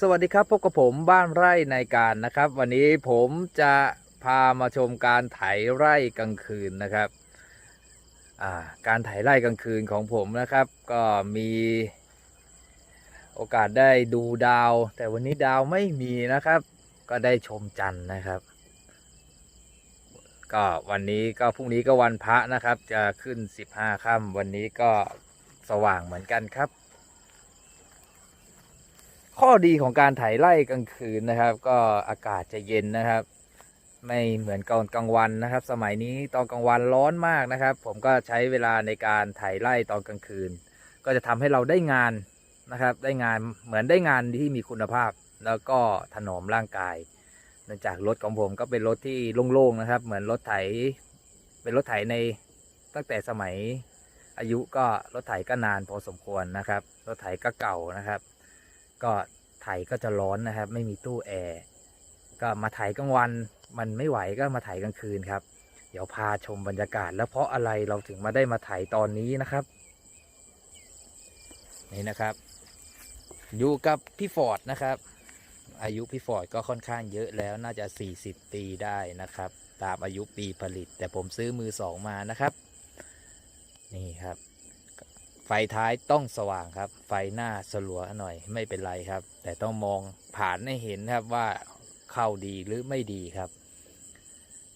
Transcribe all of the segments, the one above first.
สวัสดีครับพบกับผมบ้านไร่ในการนะครับ วันนี้ผมจะพามาชมการไถไร่กลางคืนนะครับอ่าการไถไร่กลางคืนของผมนะครับ ก็มีโอกาสได้ดูดาว แต่วันนี้ดาวไม่มีนะครับ ก็ได้ชมจันทร์นะครับ ก็วันนี้ก็พรุ่งนี้ก็วันพระนะครับ จะขึ้น 15ค่ำวันนี้ก็สว่างเหมือนกันครับ ข้อดีของการไถไร่กลางคืนนะครับ ก็อากาศจะเย็นนะครับ ไม่เหมือนตอนกลางวันนะครับ สมัยนี้ตอนกลางวันร้อนมากนะครับ ผมก็ใช้เวลาในการไถไร่ตอนกลางคืน ก็จะทำให้เราได้งานนะครับ ได้งานเหมือนได้งานที่มีคุณภาพ แล้วก็ถนอมร่างกายเนื่องจากรถของผมก็เป็นรถที่โล่งๆนะครับ เหมือนรถไถเป็นรถไถในตั้งแต่สมัยอายุก็รถไถก็นานพอสมควรนะครับ รถไถก็เก่านะครับ ก็ไถก็จะร้อนนะครับ ไม่มีตู้แอร์ก็มาไถกลางวัน มันไม่ไหวก็มาไถกลางคืนครับ เดี๋ยวพาชมบรรยากาศ แล้วเพราะอะไรเราถึงมาได้มาไถตอนนี้นะครับนี่นะครับ อยู่กับพี่ฟอร์ดนะครับ อายุพี่ฟอร์ดก็ค่อนข้างเยอะแล้วน่าจะ 40 ปีได้นะครับ ตามอายุปีผลิต แต่ผมซื้อมือสองมานะครับ นี่ครับ ไฟท้ายต้องสว่างครับ ไฟหน้าสลัวหน่อยไม่เป็นไรครับ แต่ต้องมองผ่านให้เห็นครับว่าเข้าดีหรือไม่ดีครับ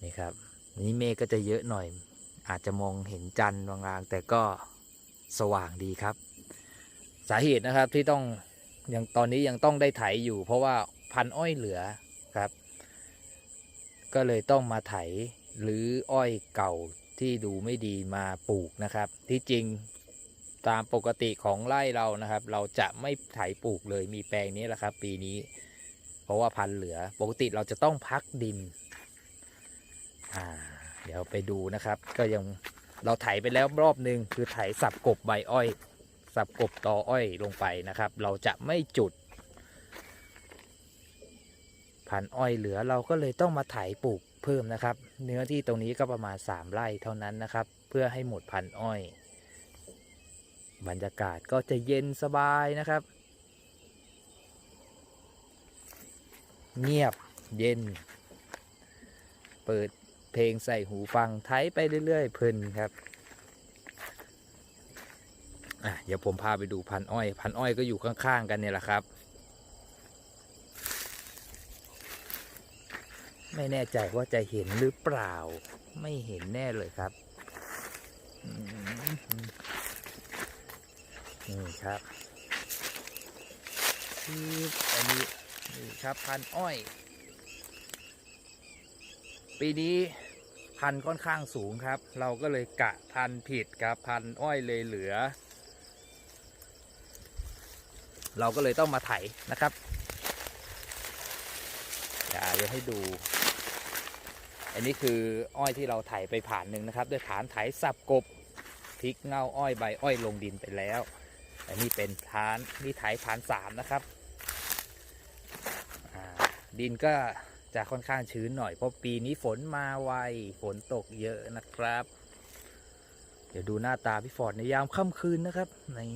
นี่ครับ นี่เมฆก็จะเยอะหน่อย อาจจะมองเห็นจันทร์ลางๆแต่ก็สว่างดีครับ สาเหตุนะครับที่ต้องยังตอนนี้ยังต้องได้ไถอยู่ เพราะว่าพันอ้อยเหลือครับ ก็เลยต้องมาไถหรืออ้อยเก่าที่ดูไม่ดีมาปลูกนะครับ ที่จริง ตามปกติของไร่เรานะครับ เราจะไม่ไถปลูกเลยมีแปลงนี้แหละครับ ปีนี้ เพราะว่าพันเหลือ ปกติเราจะต้องพักดิน อ่า เดี๋ยวไปดูนะครับ ก็ยังเราไถไปแล้วรอบหนึ่งคือไถสับกบใบอ้อย สับกบตออ้อยลงไปนะครับ เราจะไม่จุด พันอ้อยเหลือเราก็เลยต้องมาไถปลูกเพิ่มนะครับ เนื้อที่ตรงนี้ก็ประมาณ 3 ไร่เท่านั้นนะครับ เพื่อให้หมดพันอ้อย บรรยากาศก็จะเย็นสบายนะครับ เงียบเย็น เปิดเพลงใส่หูฟังไทยไปเรื่อย ๆ เพลินครับอะเดี๋ยวผมพาไปดูพันอ้อย พันอ้อยก็อยู่ข้างๆกันเนี่ยแหละครับ ไม่แน่ใจว่าจะเห็นหรือเปล่า ไม่เห็นแน่เลยครับ นี่ครับที่อันนี้นี่ครับพันอ้อย ปีนี้พันค่อนข้างสูงครับ เราก็เลยกะพันผิดครับพันอ้อยเลยเหลือ เราก็เลยต้องมาไถนะครับเดี๋ยวจะให้ดู อันนี้คืออ้อยที่เราไถไปผ่านหนึ่งนะครับ ด้วยฐานไถสับกบพลิกเงาอ้อยใบอ้อยลงดินไปแล้ว อันนี้เป็นฐานนี่ไถฐานสามนะครับ ดินก็จะค่อนข้างชื้นหน่อยเพราะปีนี้ฝนมาไวฝนตกเยอะนะครับ เดี๋ยวดูหน้าตาพี่ฟอร์ดในยามค่ำคืนนะครับนี่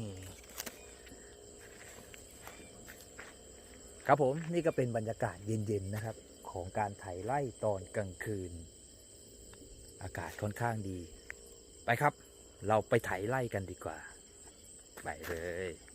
ครับผมนี่ก็เป็นบรรยากาศเย็นๆนะครับ ของการไถไร่ตอนกลางคืน อากาศค่อนข้างดี ไปครับ เราไปไถไร่กันดีกว่า ไปเลย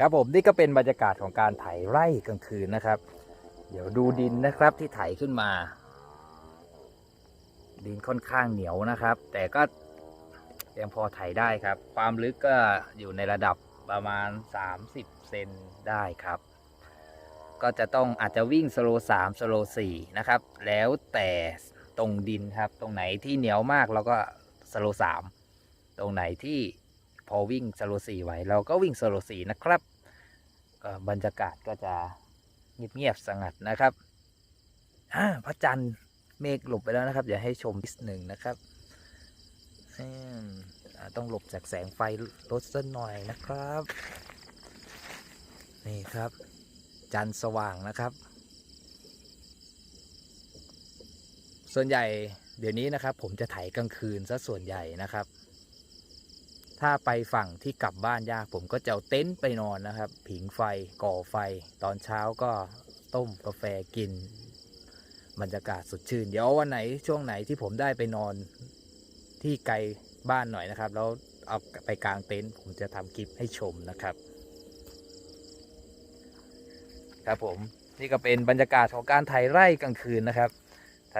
ครับผมนี่ก็เป็นบรรยากาศของการไถไร่กลางคืนนะครับ เดี๋ยวดูดินนะครับที่ไถขึ้นมา ดินค่อนข้างเหนียวนะครับ แต่ก็ยังพอไถได้ครับ ความลึกก็อยู่ในระดับประมาณ 30 เซนได้ครับ ก็จะต้องอาจจะวิ่งสโลสามสโลสี่นะครับ แล้วแต่ตรงดินครับ ตรงไหนที่เหนียวมากเราก็สโลสามตรงไหนที่ พอวิ่งสโลสี่ไหวเราก็วิ่งสโลสี่นะครับก็บรรยากาศก็จะเงียบๆสงัดนะครับพระจันทร์เมฆหลบไปแล้วนะครับเดี๋ยวให้ชมนิดหนึ่งนะครับต้องหลบจากแสงไฟรถสักหน่อยนะครับ นี่ครับ จันทร์สว่างนะครับ ส่วนใหญ่เดี๋ยวนี้นะครับ ผมจะไถกลางคืนซะส่วนใหญ่นะครับ ถ้าไปฝั่งที่กลับบ้านยากผมก็จะเอาเต็นท์ไปนอนนะครับ ผิงไฟก่อไฟ ตอนเช้าก็ต้มกาแฟกินบรรยากาศสดชื่น เดี๋ยววันไหนช่วงไหนที่ผมได้ไปนอนที่ไกลบ้านหน่อยนะครับ แล้วเอาไปกลางเต็นท์ผมจะทำคลิปให้ชมนะครับ ครับผมนี่ก็เป็นบรรยากาศของการไถไร่กลางคืนนะครับ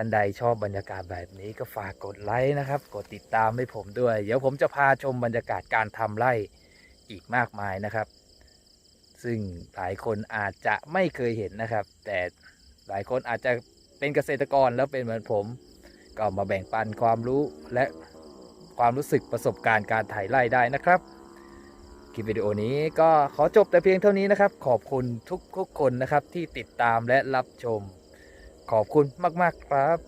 ท่านใดชอบบรรยากาศแบบนี้ก็ฝากกดไลค์นะครับ กดติดตามให้ผมด้วย เดี๋ยวผมจะพาชมบรรยากาศการทำไร่อีกมากมายนะครับ ซึ่งหลายคนอาจจะไม่เคยเห็นนะครับ แต่หลายคนอาจจะเป็นเกษตรกรแล้วเป็นเหมือนผม ก็มาแบ่งปันความรู้และความรู้สึกประสบการณ์การไถไร่ได้นะครับคลิปวิดีโอนี้ก็ขอจบแต่เพียงเท่านี้นะครับ ขอบคุณทุกทุกๆคนนะครับที่ติดตามและรับชม ขอบคุณมาก ๆ ครับ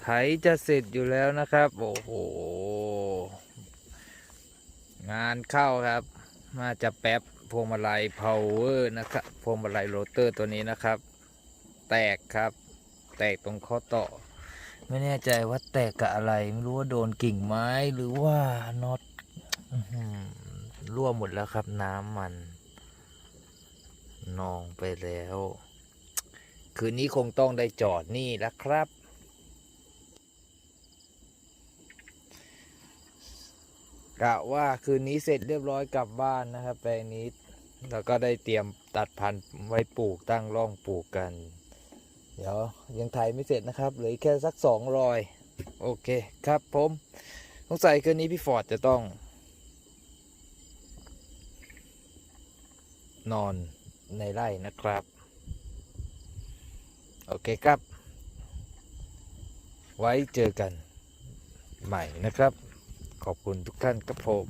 ไถจะเสร็จอยู่แล้วนะครับ โอ้โห งานเข้าครับ มาจะแป๊บพวงมาลัย power นะครับ พวงมาลัยโรเตอร์ตัวนี้นะครับ แตกครับ แตกตรงข้อต่อ ไม่แน่ใจว่าแตกกับอะไร ไม่รู้ว่าโดนกิ่งไม้หรือว่าน็อตรั่วหมดแล้วครับน้ำมัน นองไปแล้ว คืนนี้คงต้องได้จอดนี่แล้วครับ กะว่าคืนนี้เสร็จเรียบร้อยกลับบ้านนะครับ แปลงนี้ แล้วก็ได้เตรียมตัดพันธุ์ไว้ปลูกตั้งร่องปลูกกัน เดี๋ยวยังไทยไม่เสร็จนะครับเหลือแค่สักสองรอยโอเคครับผมสงสัยคืนนี้พี่ฟอร์ดจะต้อง นอน ในไร่นะครับ โอเคครับ ไว้เจอกันใหม่นะครับ ขอบคุณทุกท่านครับผม